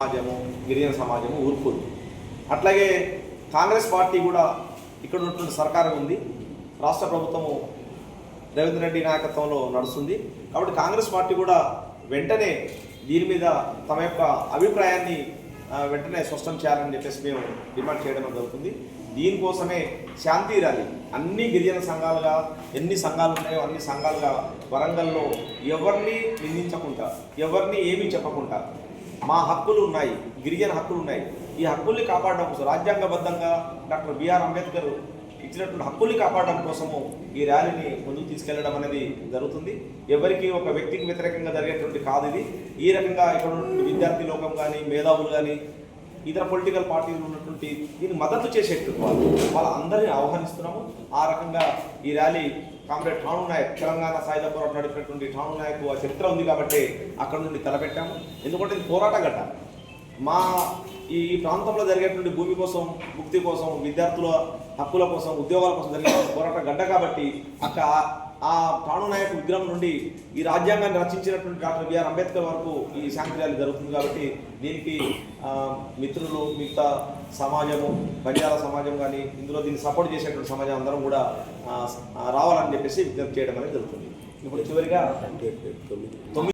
సమాజము గిరిజన సమాజము ఊరుకోదు. అట్లాగే కాంగ్రెస్ పార్టీ కూడా ఇక్కడ ఉన్నటువంటి సర్కారం ఉంది. రాష్ట్ర ప్రభుత్వము రేవంత్ రెడ్డి నాయకత్వంలో నడుస్తుంది. కాబట్టి కాంగ్రెస్ పార్టీ కూడా వెంటనే దీని మీద తమ యొక్క అభిప్రాయాన్ని వెంటనే స్పష్టం చేయాలని చెప్పేసి మేము డిమాండ్ చేయడం జరుగుతుంది. దీనికోసమే శాంతి ర్యాలీ. అన్ని గిరిజన సంఘాలుగా ఎన్ని సంఘాలు ఉన్నాయో అన్ని సంఘాలుగా వరంగల్లో ఎవరిని నిందించకుండా ఎవరిని ఏమీ చెప్పకుండా మా హక్కులు ఉన్నాయి గిరిజన హక్కులు ఉన్నాయి ఈ హక్కుల్ని కాపాడడం కోసం రాజ్యాంగబద్ధంగా డాక్టర్ బిఆర్ అంబేద్కర్ ఇచ్చినటువంటి హక్కుల్ని కాపాడడం కోసము ఈ ర్యాలీని ముందుకు తీసుకెళ్ళడం అనేది జరుగుతుంది. ఎవరికి ఒక వ్యక్తికి వ్యతిరేకంగా జరిగేటువంటి కాదు ఇది. ఈ రకంగా ఇక్కడ విద్యార్థి లోకం కానీ మేధావులు కానీ ఇతర పొలిటికల్ పార్టీలు ఉన్నటువంటి దీన్ని మద్దతు చేసేట్టు వాళ్ళు. వాళ్ళందరినీ ఆహ్వానిస్తున్నాము. ఆ రకంగా ఈ ర్యాలీ కామ్రేడ్ ఠాణు నాయక్ తెలంగాణ సాయుధ పోరాటం నడిపినటువంటి ఠాణు నాయక్ ఆ చరిత్ర ఉంది కాబట్టి అక్కడ నుండి తలపెట్టాము. ఎందుకంటే ఇది పోరాట గడ్డ మా ఈ ప్రాంతంలో జరిగేటువంటి భూమి కోసం ముక్తి కోసం విద్యార్థుల హక్కుల కోసం ఉద్యోగాల కోసం జరిగే పోరాట గడ్డ కాబట్టి అక్కడ ఆ ప్రాణు నాయక్ విగ్రహం నుండి ఈ రాజ్యాంగాన్ని రచించినటువంటి డాక్టర్ బిఆర్ అంబేద్కర్ వరకు ఈ శాంతి ర్యాలీ జరుగుతుంది కాబట్టి దీనికి ఆ, మిత్రులు మిగతా సమాజము బంజారా సమాజం కానీ ఇందులో దీన్ని సపోర్ట్ చేసేటువంటి సమాజం అందరం కూడా రావాలని చెప్పేసి విజ్ఞప్తి చేయడం అనేది జరుగుతుంది. ఇప్పుడు చివరిగా తొమ్మిది